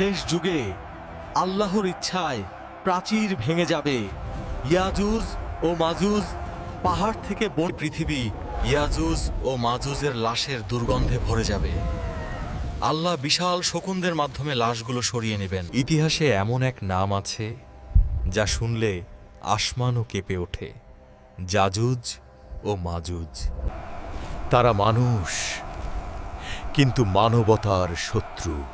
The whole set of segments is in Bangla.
শেষ যুগে আল্লাহর ইচ্ছায় প্রাচীর ভেঙে যাবে। ইয়াজুজ ও মাজুজ পাহাড় থেকে বন পৃথিবী ইয়াজুজ ও মাজুজের লাশের দুর্গন্ধে ভরে যাবে। আল্লাহ বিশাল শকুনদের মাধ্যমে লাশগুলো সরিয়ে নেবেন। ইতিহাসে এমন এক নাম আছে যা শুনলে আসমানও কেঁপে ওঠে। জাজুজ ও মাজুজ। তারা মানুষ, কিন্তু মানবতার শত্রু।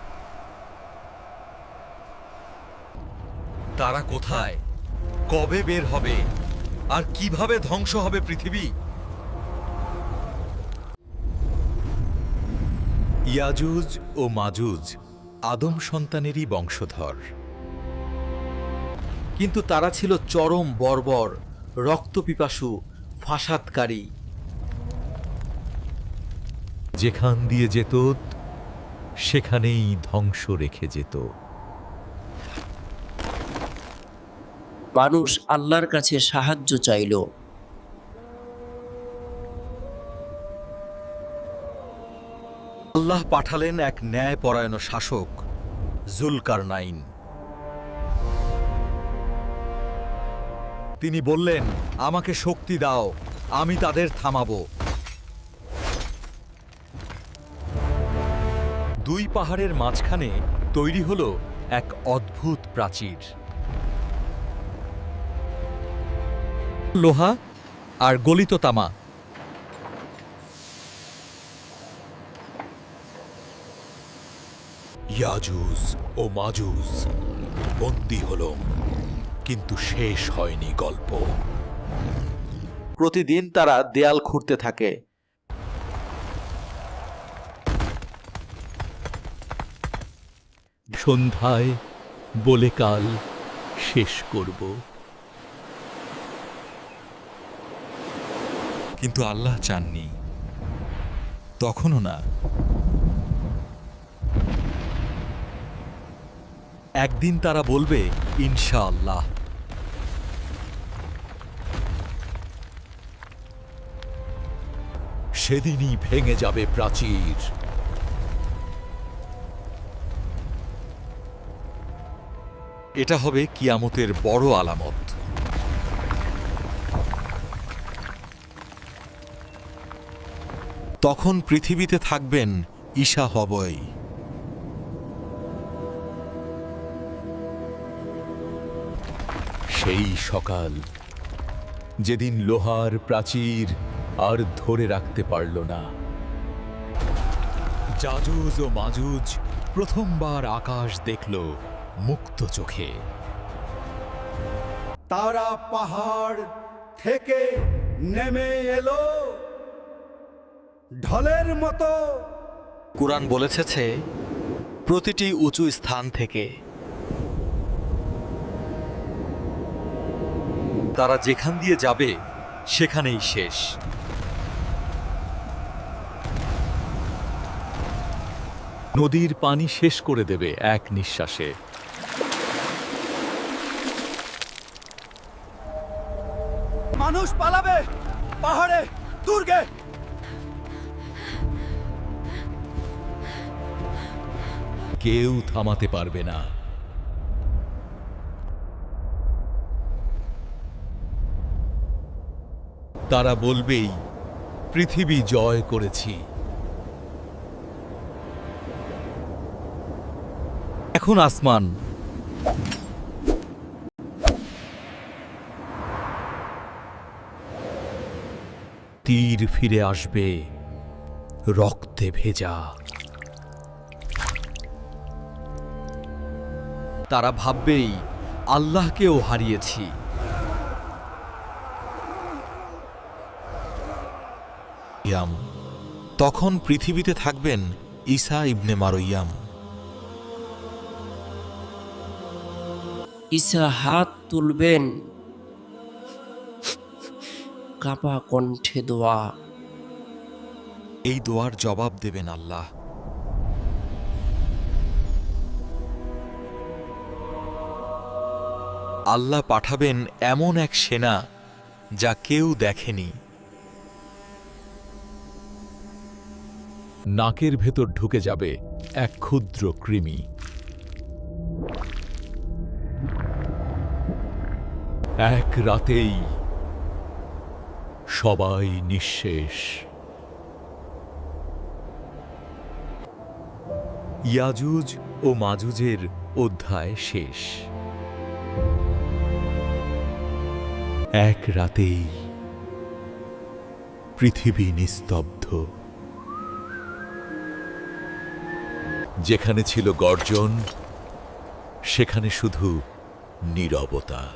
তারা কোথায়? কবে বের হবে? আর কীভাবে ধ্বংস হবে পৃথিবী? ইয়াজুজ ও মাজুজ আদম সন্তানেরই বংশধর। কিন্তু তারা ছিল চরম বর্বর, রক্তপিপাসু, ফাসাদকারী। যেখান দিয়ে যেত, সেখানেই ধ্বংস রেখে যেত। মানুষ আল্লাহর কাছে সাহায্য চাইল। আল্লাহ পাঠালেন এক ন্যায়পরায়ণ শাসক জুলকার নাইন তিনি বললেন, আমাকে শক্তি দাও, আমি তাদের থামাবো। দুই পাহাড়ের মাঝখানে তৈরি হলো এক অদ্ভুত প্রাচীর। লোহা আর গলিত তামা। ইয়াজুজ ও মাজুজ বন্দী হল কিন্তু শেষ হয়নি গল্প। প্রতিদিন তারা দেয়াল খুঁড়তে থাকে। সন্ধ্যায় বলে কাল শেষ করব। কিন্তু আল্লাহ চাননি। তখনও না। একদিন তারা বলবে, ইনশাআল্লাহ। সেদিনই ভেঙে যাবে প্রাচীর। এটা হবে কিয়ামতের বড় আলামত। তখন পৃথিবীতে থাকবেন ঈশা হবই। সেই সকাল যেদিন লোহার প্রাচীর আর ধরে রাখতে পারল না। জাজুজ ও মাজুজ প্রথমবার আকাশ দেখল মুক্ত চোখে। তারা পাহাড় থেকে নেমে এলো। ঢলের মতো। কোরআন বলেছে প্রতিটি উঁচু স্থান থেকে তারা যেখান দিয়ে যাবে সেখানেই শেষ। নদীর পানি শেষ করে দেবে এক নিঃশ্বাসে। মানুষ পালাবে পাহাড়ে দুর্গে। কেউ থামাতে পারবে না। তারা বলবেই, পৃথিবী জয় করেছি। এখন আসমান। তীর ফিরে আসবে, রক্তে ভেজা। তারা ভাববেই আল্লাহকেও হারিয়েছি। ইয়াম তখন পৃথিবীতে থাকবেন ঈসা ইবনে মারইয়াম। ঈসা হাত তুলবেন। কাপা কণ্ঠে দোয়া। এই দোয়ার জবাব দেবেন আল্লাহ। আল্লাহ পাঠাবেন এমন এক সেনা যা কেউ দেখেনি। নাকের ভেতর ঢুকে যাবে এক ক্ষুদ্র কৃমি। এক রাতেই সবাই নিঃশেষ। ইয়াজুজ ও মাজুজের অধ্যায় শেষ। এক রাতেই পৃথিবী নিস্তব্ধ। যেখানে ছিল গর্জন, সেখানে শুধু নীরবতা।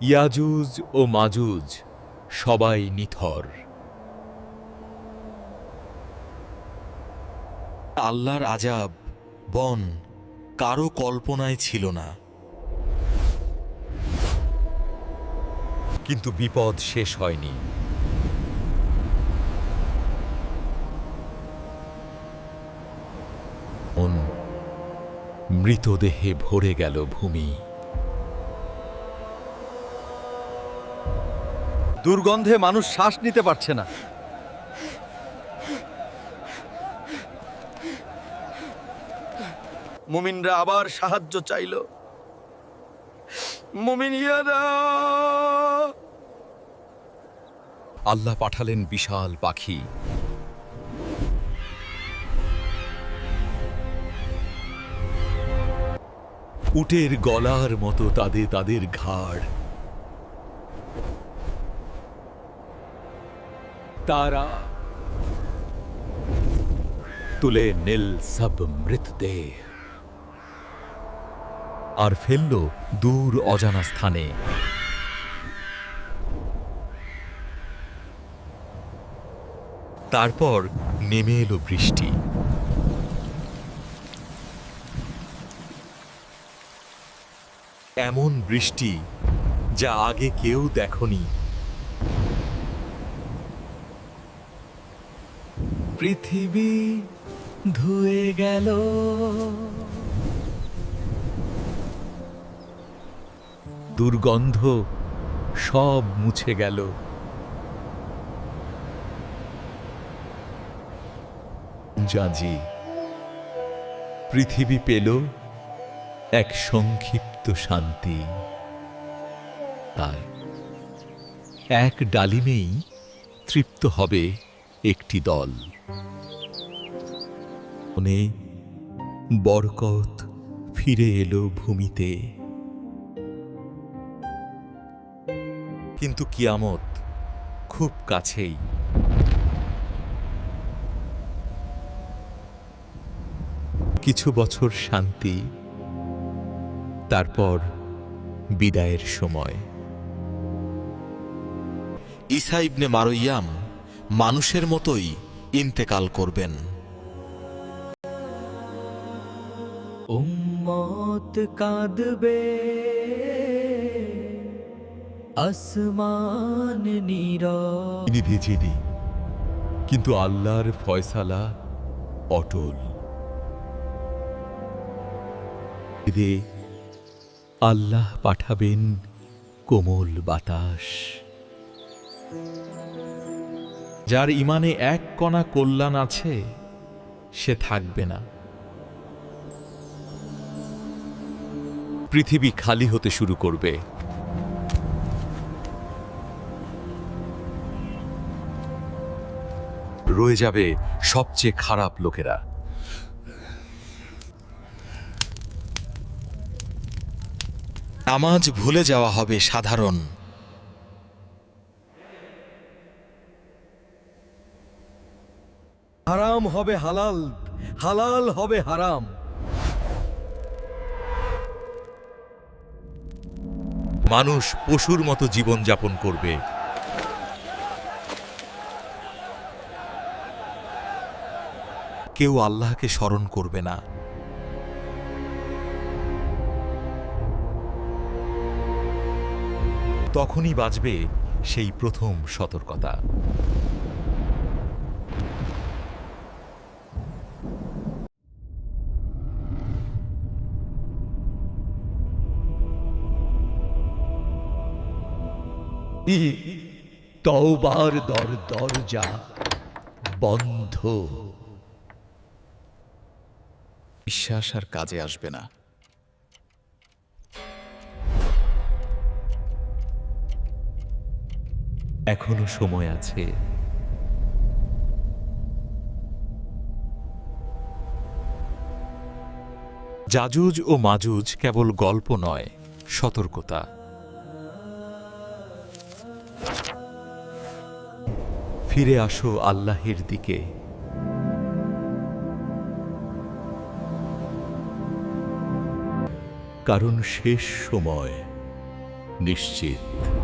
ইয়াজুজ ও মাজুজ সবাই নিথর। আল্লাহর আজাব, বন, কারও কল্পনায় ছিল না। কিন্তু বিপদ শেষ হয়নি। মৃতদেহে ভরে গেল ভূমি। দুর্গন্ধে মানুষ শ্বাস নিতে পারছে না। মুমিনরা আবার সাহায্য চাইল। আল্লাহ পাঠালেন বিশাল পাখি। উটের গলার মতো তাদের তাদের ঘাড়। তারা তুলে নীল সব মৃতদেহ। আর ফেলল দূর অজানা স্থানে। তারপর নেমে এলো বৃষ্টি। এমন বৃষ্টি যা আগে কেউ দেখনি। পৃথিবী ধুয়ে গেল। দুর্গন্ধ সব মুছে গেল। জাজি, পৃথিবী পেল এক সংক্ষিপ্ত শান্তি। আর এক ডালিমেই তৃপ্ত হবে একটি দল। মনে বরকত ফিরে এলো ভূমিতে। কিন্তু কিয়ামত খুব কাছেই। কিছু বছর শান্তি, তারপর বিদায়ের সময়। ঈসা ইবনে মারইয়াম মানুষের মতোই ইন্তেকাল করবেন। উম্মত কাঁদবে। আসমান তিনি ভিজিনি কিন্তু আল্লাহর ফয়সালা অটল। আল্লাহ পাঠাবেন কোমল বাতাস। যার ইমানে এক কণা কল্যাণ আছে, সে থাকবে না। পৃথিবী খালি হতে শুরু করবে। রয়ে যাবে সবচেয়ে খারাপ লোকেরা। নামাজ ভুলে যাওয়া হবে সাধারণ। হারাম হবে হালাল হালাল হবে হারাম। মানুষ পশুর মতো জীবন যাপন করবে। কেউ আল্লাহকে স্মরণ করবে না। তখনই বাজবে সেই প্রথম সতর্কতা। তওবার দর দরজা বন্ধ। বিশ্বাস আর কাজে আসবে না। এখনও সময় আছে। জাজুজ ও মাজুজ কেবল গল্প নয়, সতর্কতা। ফিরে আসো আল্লাহের দিকে। কারণ শেষ সময়। নিশ্চিত।